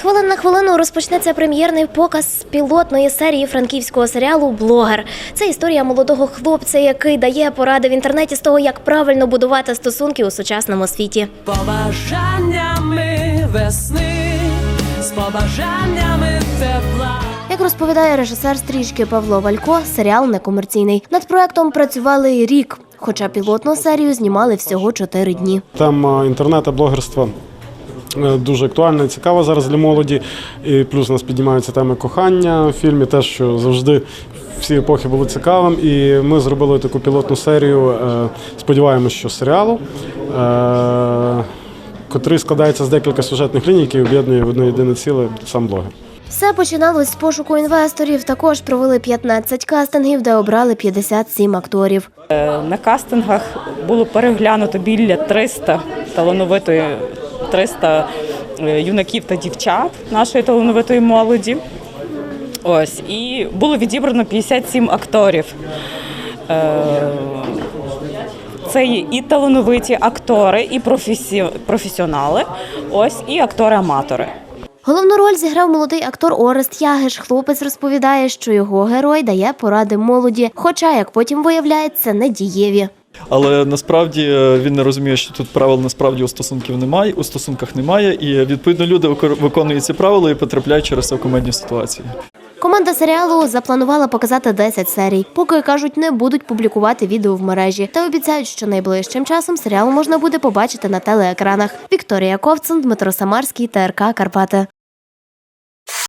хвилин на хвилину розпочнеться прем'єрний показ пілотної серії франківського серіалу Блогер. Це історія молодого хлопця, який дає поради в інтернеті з того, як правильно будувати стосунки у сучасному світі. побажаннями весни, з побажаннями тепла. Як розповідає режисер стрічки Павло Валько, серіал некомерційний. Над проектом працювали рік, хоча пілотну серію знімали всього чотири дні. Тема інтернет та блогерства е, дуже актуальна і цікава зараз для молоді. І плюс у нас піднімаються теми кохання в фільмі, те, що завжди всі епохи були цікавим. І ми зробили таку пілотну серію. е, Сподіваємось, що серіалу. е, Котрий складається з декілька сюжетних ліній, які об'єднує в одне єдине ціле сам блогер. Все починалось з пошуку інвесторів. Також провели 15 кастингів, де обрали 57 акторів. На кастингах було переглянуто біля 300 талановитої 300 е, юнаків та дівчат нашої талановитої молоді. Ось і було відібрано 57 акторів. Е, Це є і талановиті актори, і професі... професіонали, ось і актори-аматори. Головну роль зіграв молодий актор Орест Ягиш. Хлопець розповідає, що його герой дає поради молоді, хоча, як потім виявляється, не дієві. Але насправді е, він не розуміє, що тут правил насправді у стосунків немає, у стосунках немає, і відповідно люди виконують ці правила і потрапляють через це в комедні ситуації. Команда серіалу запланувала показати 10 серій, поки кажуть, не будуть публікувати відео в мережі та обіцяють, що найближчим часом серіал можна буде побачити на телеекранах. Вікторія Ковцин, Дмитро Самарський, ТРК Карпати.